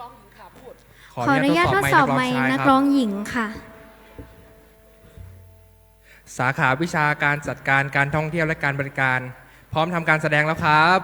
ร้องหญิงค่ะพูด ขออนุญาตทดสอบไม้นักร้องหญิงค่ะ สาขาวิชาการจัดการการท่องเที่ยวและการบริการ พร้อมทำการแสดงแล้วครับ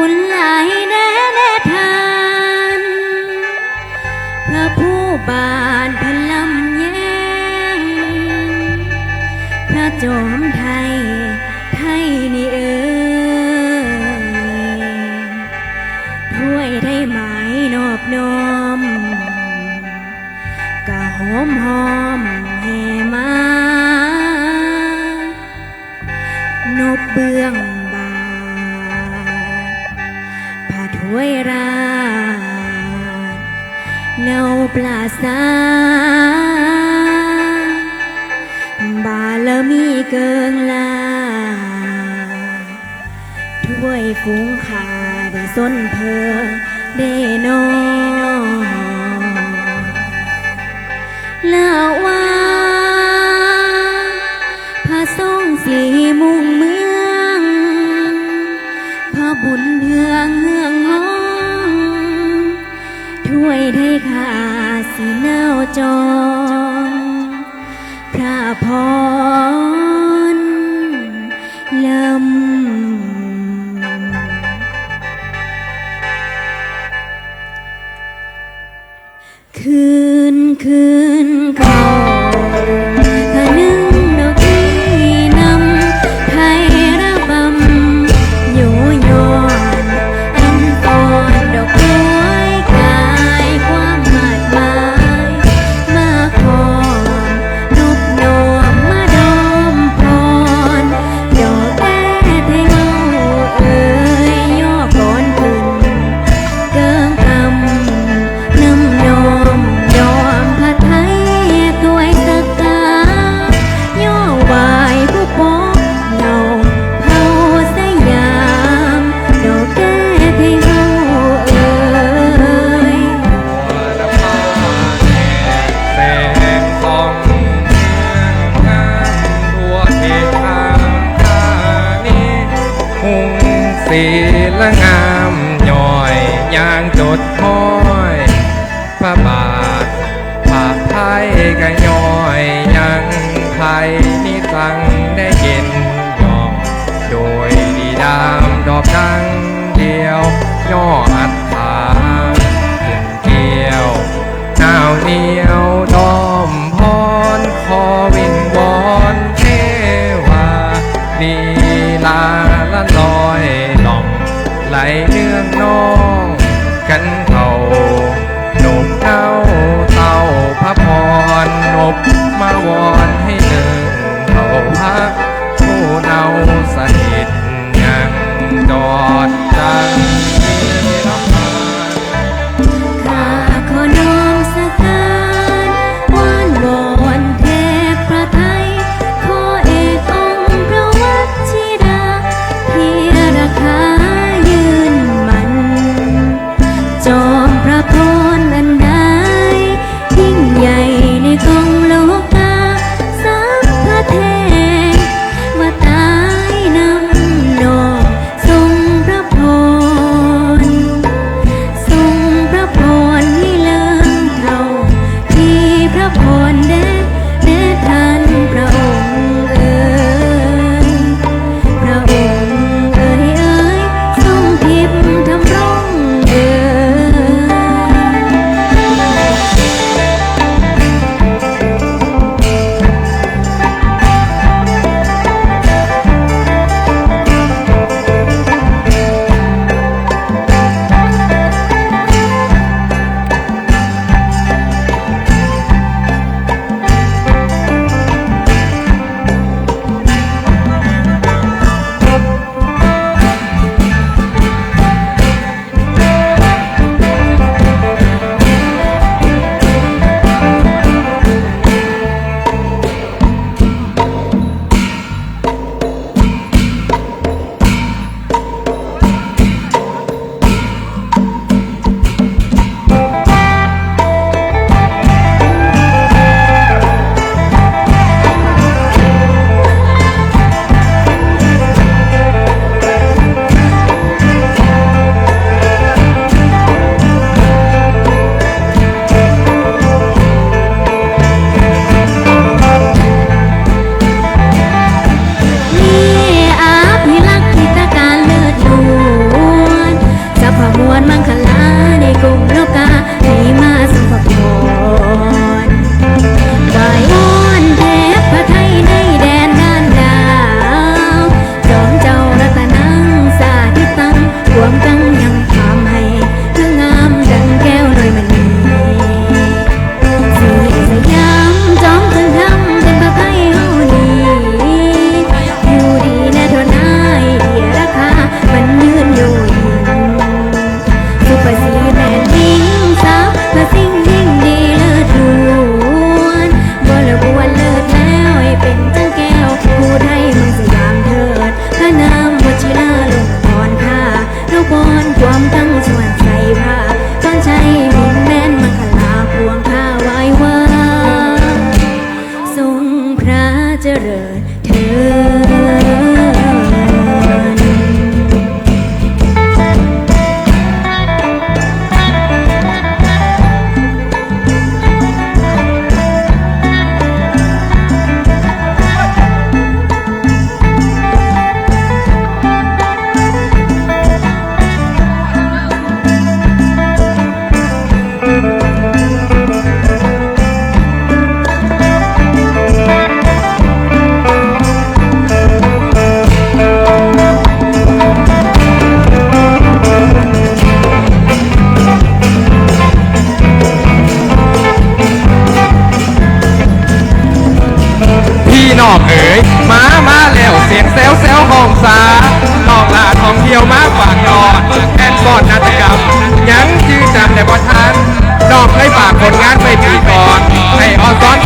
บุญหลายแน่แน่ทานพระผู้บานพลำแยงพระจง ปราศนาบาลมีเกิงลาด้วยฝูงขาได้ส้นเพอเดโนลาว่า สีนวจองพระพรลำคืนคืนคืน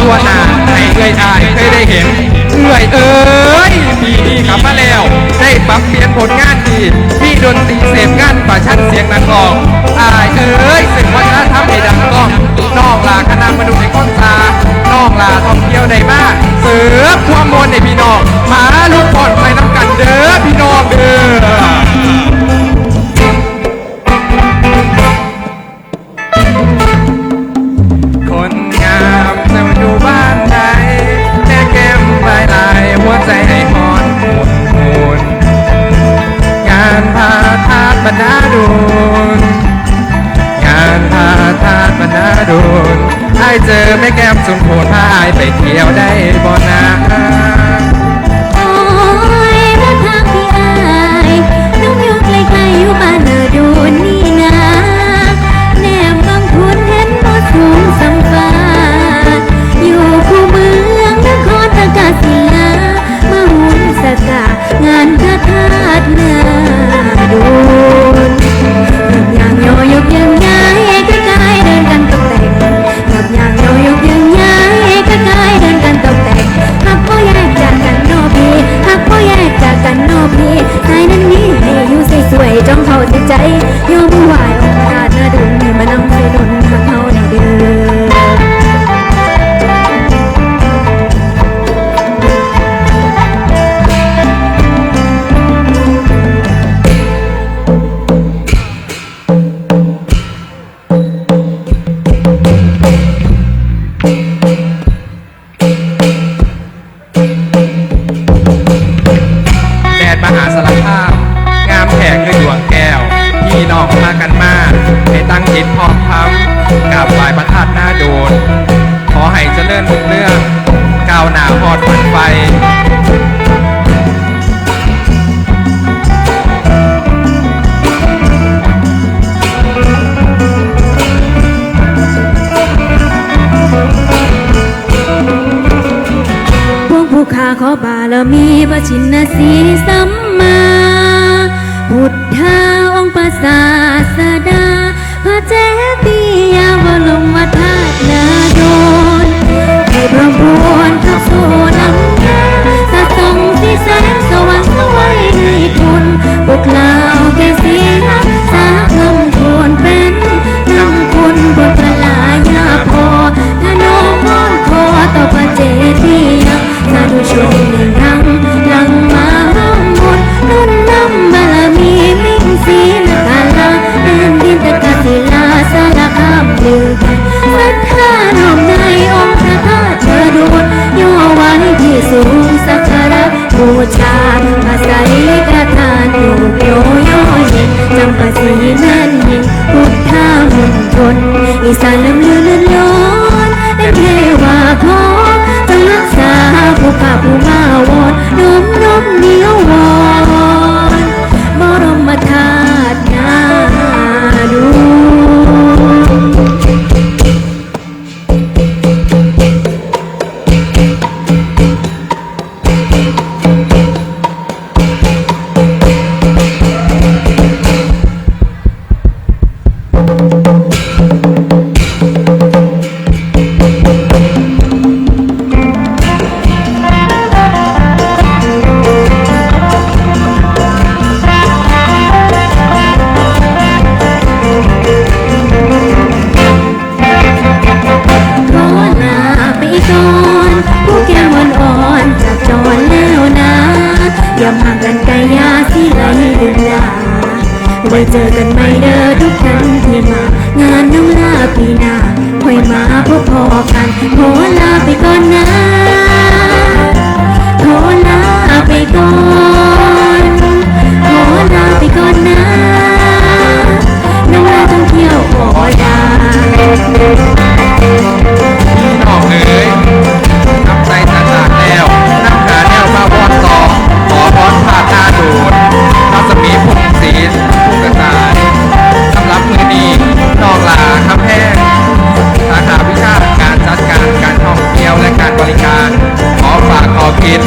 ทั่วหนาให้เอ้ยอายเคยได้เห็นเอื้อยเอ้ยพี่นี่ขับมาแล้ว ได้ปรับเปลี่ยนผลงานดีพี่ดนตรีเสพงานประชันเสียงนักร้องอายเอ้ยสึกวัฒนธรรมให้ดังก้องน้องลาคณะมนุษย์ในก้นตาน้องลาท่องเที่ยวได้มาก เสือความมนในพี่น้องมาลูกผ่อนไปน้ำกันเด้อพี่น้องเด้อ หอดมันไฟพวกผู้าขอบารมีพระชินสีสัมมา พุทธาองค์ประสา กายาที่ไหลเดินลาไว้เจอกันไม่เด้อทุกครั้งที่มางานน้องลาปีนาคอยมาพบพอกันขอลาไปก่อนนะขอลาไปก่อนขอลาไปก่อนนะน้องลาต้องเที่ยวโหดา ผิด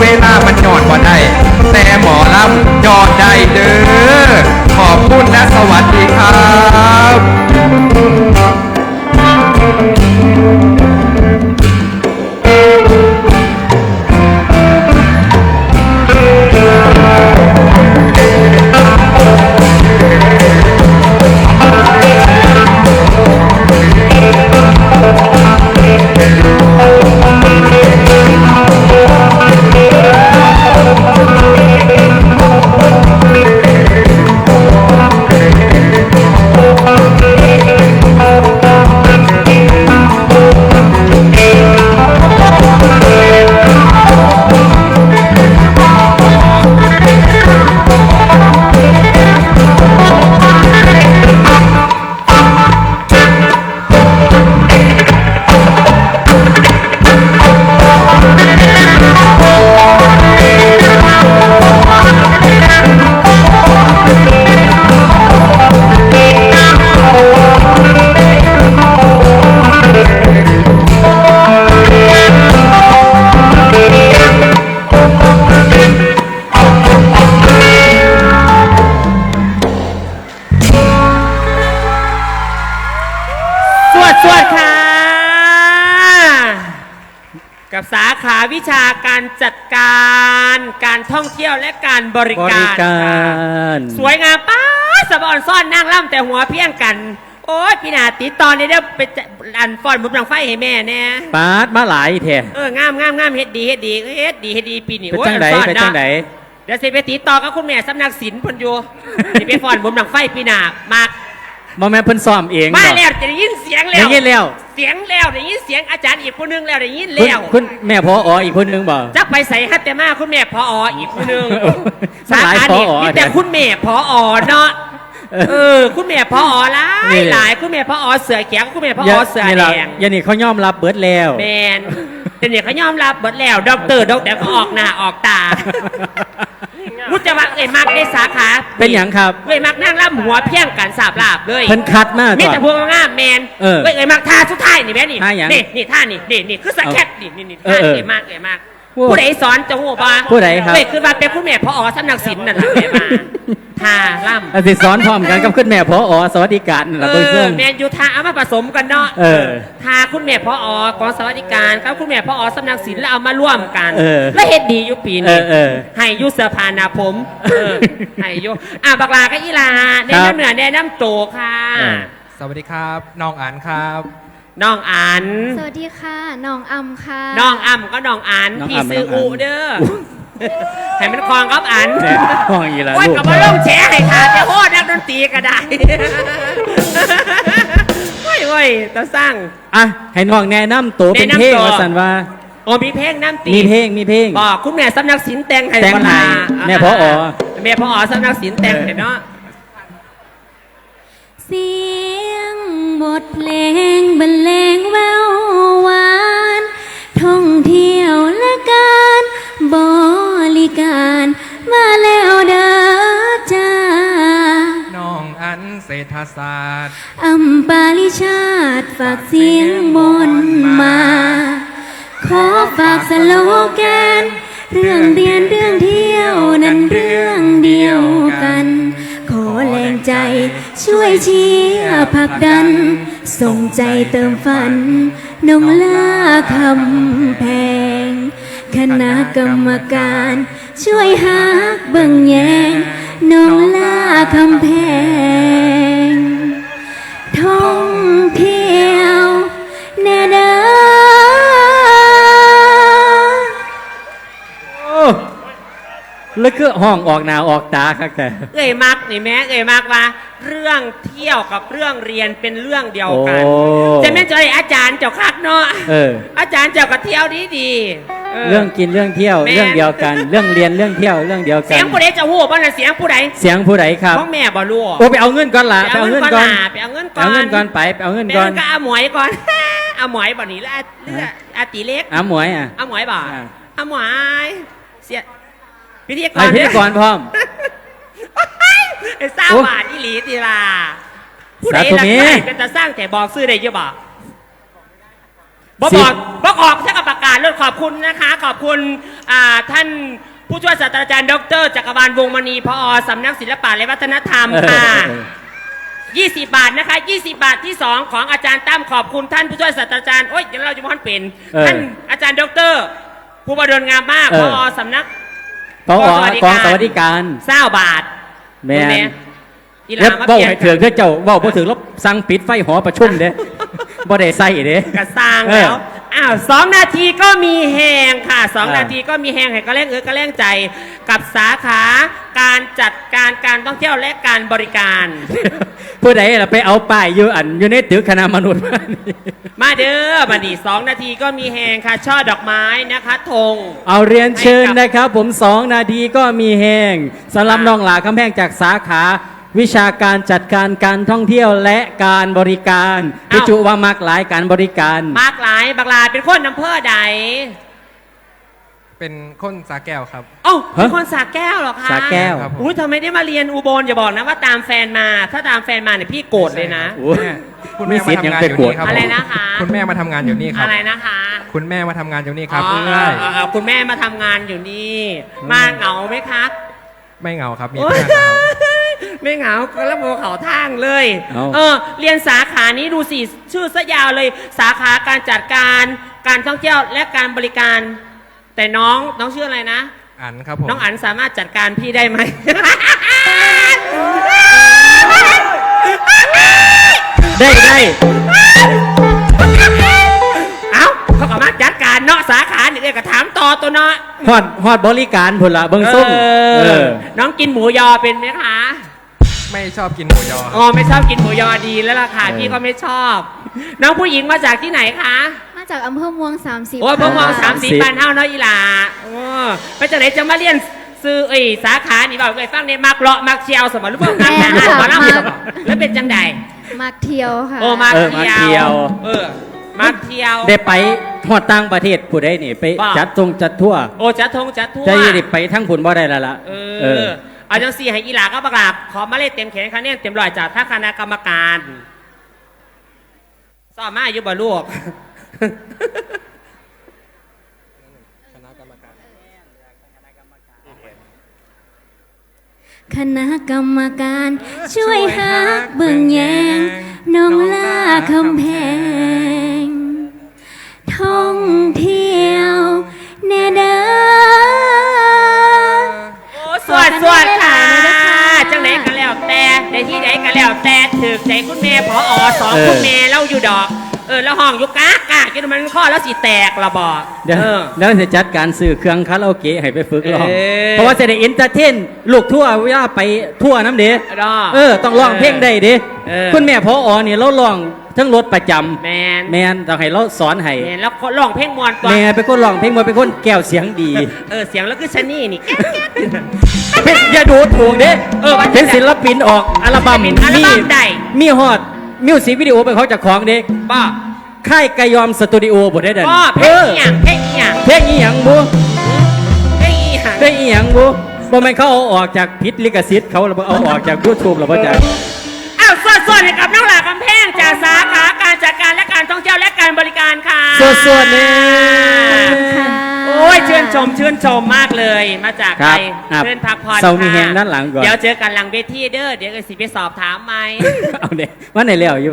เวลามันยอดว่าใดแต่หมอลำยอดได้เด้อ ขอบคุณและสวัสดีครับ สาขาวิชาการจัดการ การท่องเที่ยวและการบริบการริกาค่ะรสวยงามป้าดสะบอนซ่อนนั่งล่ำแต่หัวเพี้ยงกัน โอ้ยพี่นาติดตอนนี้เดี๋ยวไปจะอันฟอนบุญบังไฟให้แม่เนี่ยปาดมาหลายแท้เอองามงามงามเฮ็ดดีเฮ็ดดีเฮ็ดดีเฮ็ดดีปีนี้เป็นโอ้ยจังไดอันซ่อนเป็นเนาะจังไดเดี๋ยวสิไปติดต่อกับคุณแม่สำนักศิลป์เพนอยู่ สิไปฟอนบุญบังไฟปีหน้ามาก บ่แม่นเพิ่นซ้อมเองมาบ่แล้วจะได้ยินเสียงแล้วได้ยินแล้ว เสียงแล้วได้ยินเสียงอาจารย์อีกคนนึงแล้วได้ยินคุณแล้วคุณแม่พอออีกคนนึงบ่จักไปใส่ฮัตแต่มาคุณแม่พอออีกคนนึงมันหลายขานี่ผอมีแต่เนี่ยคุณแม่พออเนาะเออเออคุณแม่พออหลานี่ยแหละหลายคุณแม่พออเสือเขียวคุณแม่พออย่าอเสือนี่แดล่ะงอย่านี่เขายอมรับเบิดแล้วแมนแต่เนี่ยเขายอมรับเบิดแล้วด็อกเตอร์ด็อกแต่ก็ออกหน้าออกตา มุจจะว่าเอ้ยมักได้สาขาเป็นหยังครับ เอ้ยมักนั่งล่ำหัวเพียงกันสาบลาบเลยเพิ่นคัดมากมีก่อแต่นพวกงามแมนเออเอ้ยเอ้ยมักท่าสุดท้ายนี่แม่นี่ท่าหยังนี่นี่ท่านี่นี่นี่คือสแคตนี่นี่นี่เอท่าอเออเอ้ยมากเอ้ยมากโอ้ผู้ใดสอนจะหัวบ้าผู้ใดครับเอ้ยคือว่าเป็นผู้แม่พออสำนักศิลป์นั่นแหละแม่มา ท่าล่ำอาสิสอนพร้อมกันกับคุณแม่พออสวัสดิการนั่นล่ะเอเบิ่งอเบิ่งแมนยูทาเอามาผสมกันเนาะเออทาคุณแม่พ่ออกองสวัสดิการกับคุณแม่พ่ออสำนักศิลป์แล้วเอามาร่วมกัน เออแล้วเฮ็ดดีอยู่ปีเอนี้อเออให้อยุสภานาผมเออให้อยุอะบักลาก็อีลาแนะครับ น้ำเหนือแนะน้ำโตค่ะอ่าสวัสดีครับน้องอันครับ น้องอัน สวัสดีค่ะ น้องอัมค่ะ น้องอ่ำก็น้องอันน้องพี่อ่ำซื้อน้องอัอูนเด้อ ให้มันคลองกับอันเนี่ยห้องอีหละโอ้ยลูกกับมาลงแฉให้ขาดจะโคตรนักดนตรีก็ได้โอ้ยโอ้ยตาสร้าง อะให้น้องแนะนำตัวเป็นแนะนำเพลงตัว ว่าซั่นว่า โอ้มีเพลงน้ำตีมีเพลงมีเพลง บอกคุณแม่สำนักศิลป์แต่งให้แต่งให้บ่ล่ะแม่พออแม่พออสำนักศิลป์แต่งให้เนาะ เสียงบทเพลง อันเศาสตร์อัมปาลิชาติฝากเสียงบนมา ขอฝากสโลแกน เรื่องเรียนเรื่องเที่ยวนั้นเรื่องเดียวกัน ขอแรงใจช่วยเชียร์ผลักดัน ส่งใจเติมฝันนงล่าคำแพง คณะกรรมการช่วยหาเบิ่งแยงนงล่าคำแพง คือห้องออกหน้าออกตาครับแต่เอ้ยมักนี่แม่เอ้ยมักว่า เรื่องเที่ยวกับเรื่องเรียนเป็นเรื่องเดียวกันโอ้จะแม่นจะได้อาจารย์เจ้าคักเนาะเออ อาจารย์เจ้าก็เที่ยวดีดีๆเรื่องกินเรื่องเที่ยวแม่เรื่องเดียวกัน เรื่องเรียนเรื่องเที่ยวเรื่องเดียวกัเสียนงผู้ใดจะหูบ้านนะเสียงผู้ใดเสียงผู้ใดครับ ของแม่บ่รู้ โอ้ไปเอาเงินก่อนล่ะไปไปเอาเอาเงิเงินนก่ก่ออนนไปเอาเงินก่ไปอนเอาเงินก่อนไปไปเอาเงินไปก่อเอานเงินก็อาหมวยก่อนอาหมวยบ่หนีแล้วอาแล้วอาตีเล็ก อาหมวยอะอาหมวยบ่อ่าอาหมวยเสีย พิธีกไปรพิธีกรพร้อม ไอ้สร้างโอ้บาทอีหลีตีลาผู้ใดสาธุรักแม่ใครเป็นตาสร้างแต่บอกซื้อได้เยอะบ่บ่สิบอกบอกออกถ้ากับประกาศเรื่องขอบคุณนะคะ ขอบคุณอ่าท่านผู้ช่วยศาสตราจารย์ดรจักรวาลวงศ์มณีพอสำนักศิลปะและวัฒนธรรมค่ะเออ20 บาทนะคะ 20 บาทที่ 2 ของอาจารย์ตั้มขอบคุณท่านผู้ช่วยศาสตราจารย์โอ๊ยเดี๋ยวเราจะมอนเป็น เออท่านอาจารย์ดรผู้บดลงามมากเอพออสำนัก พอขอสวัสดิกองการสวัสดิการเศร้าบาทแม่นดูอีหแล้วลามาเว้าเปลี่ยนให้เถื่อนเพื่อเจ้าเว้าบ่ถึงลบสั่งปิดไฟหอประชุมเด้ บ่ได้ใส่เด้ กระสร้างเออแล้วอ้าวสองนาทีก็มีแหงค่ะสองอ่านาทีก็มีแหงให้ก็แรงเออก็แรงใจ กับสาขาการจัดการการท่องเที่ยวและการบริการ ผู้ใดล่ะไปเอาป้ายอยู่อันอยู่ในตึกคณะมนุษย์มานี่มาเด้อมาดิสองนาทีก็มีแหงค่ะ ช่อดอกไม้นะคะธง เอาเรียนเชิญนะครับ ผมสองนาทีก็มีแหงสำหรับอ่าน้องหลาคำแพงจากสาขา วิชาการจัดการการท่องเที่ยวและการบริการพิจุว่ามักหลายการบริการ มากหลายบักลาเป็นคนอำเภอใดเป็นคนสาแก้วครับ เอ้าเป็นฮะคนสาแก้วเหรอคะสาแก้วครับผมอุ้ยเธอไม่ได้มาเรียนอุบลอย่าบอกนะว่าตามแฟนมา ถ้าตามแฟนมาเนี่ยพี่โกรธเลยนะโอ้ยแม่คุณมีแม่สิทมาธิ์ยังทำงานไปอยู่กวดนี่ครับอะไรผมนะคะคุณแม่มาทำงานอยู่นี่ครับอะไรนะคะ คุณแม่มาทำงานอยู่นี่ครับอ๋อใช่เออเออคุณแม่มาทำงานอยู่นี่ มาเหงาไหมคะไม่เหงาครับมีโอ๊เพื่ยอนครับ ไม่เหงาก็แล้วโมเขาทางเลย เอาเออ เรียนสาขานี้ดูสิชื่อซะยาวเลย สาขาการจัดการการท่องเที่ยวและการบริการ แต่น้องน้องชื่ออะไรนะ อันครับผมน้องอันสามารถจัดการพี่ได้ไหม ได้ได้เอ้าเขาก็มาจัดการเนาะสาขานี่เอ้ยก็ถามต่อตัวเนาะฮอดฮอดบริการพุ่นละเบิ่งส้มเอเอออน้องกินหมูยอเป็นไหมคะ ไม่ชอบกินหมูยออ๋อไม่ชอบกินหมูยอดีแล้วล่ะค่ะเออพี่ก็ไม่ชอบ น้องผู้หญิงมาจากที่ไหนคะมาจากอำเภอเมือง30โอ้ยพวกมองค่ะสามสีปานเท่าเนาะอีหลาโอ้ไปจากไหนจะมาเรียนซื้อเอ้ยสาขานี่บอกเลยฟังเนี่ยมักเลาะมักเชียวสมรหรือเปล่ามักแต่หาหมอลำสมรแล้วเป็นจังใดมักเที่ยวค่ะโอ้มักเออมักเที่เที่ยยววเออมักเที่ยวได้ไปฮอดต่างประเทศผู้ใดนี่ไปว่าจัดทรงจัดทั่วโอ้จัดทงจัดทั่วจะได้ไปทั้งผุนบ่ได้และละเอเอออ เอาจังสี่ให้อีหลาก็ประกาศขอมาเล่นเต็มแขนคะแนนเต็มร้อยจากท่านคณะกรรมการสอบมาอยู่บ่ลูกคณะกรรมการช่วยหาเบิ่งแยงน้องลาคำแพง แล้วแต่ถือใจคุณแม่พออสองเออคุณแม่เล่าอยู่ดอก เออแล้วห้องอยู่กากาจนมันข้อแล้วสิแตกละบอกเดี๋ยวเออแล้วจะจัดการซื้อเครื่องคาราโอเกะให้ไปฝึกร้องเออเพราะว่าจะได้เอนเตอร์เทนลูกทั่วเวลาไปทั่วน้ำเด้รอเออต้องร้องเพลงได้เด้เออคุณแม่พออเนี่ยเราร้องทั้งรถประจำแมนแมนต้องให้เราสอนให้แมนแล้วร้องเพลงมวนตัวแม่เป็นคนร้องเพลงมาเป็นคนแก้วเสียงดี เออเสียงแล้วคือชะนี่นี่ เป็นอย่าดูถูกเด้เออว่าเป็นศิลปินออกอัลบั้มศิลปินอัลบั้มใด มีฮอดมิวสิกวิดีโอเป็นเขาจากของเด้ป้าค่ายกายอมสตูดิโอบ่ได้เด่นป้าเพลงอีหยังเพลงอีหยังเพลงอีหยังบุเพลงอีหยังเพลงอีหยังบุบ่แม่นเขาเอาออกจากพิษลิขสิทธิ์เขาแล้วบ่เอาออกจาก YouTube แล้วบ่จ้ะอ้าวสวดๆให้กับน้องหลากำแพงจากสาขาการจัดการและการท่องเที่ยวและการบริการค่ะสวดๆนี่ค่ะ โอ้ยชื่นชมชื่นชมมากเลย มาจากคใครัรบครับเชิญพักผ่อนเซามีค่ะแฮงด้านหลังก่อน เดี๋ยวเจอกันหลังเวทีเด้อเดี๋ยวก็สิไปสอบถามไหม เอาเนี่ยว่าไหนแล้วอยู่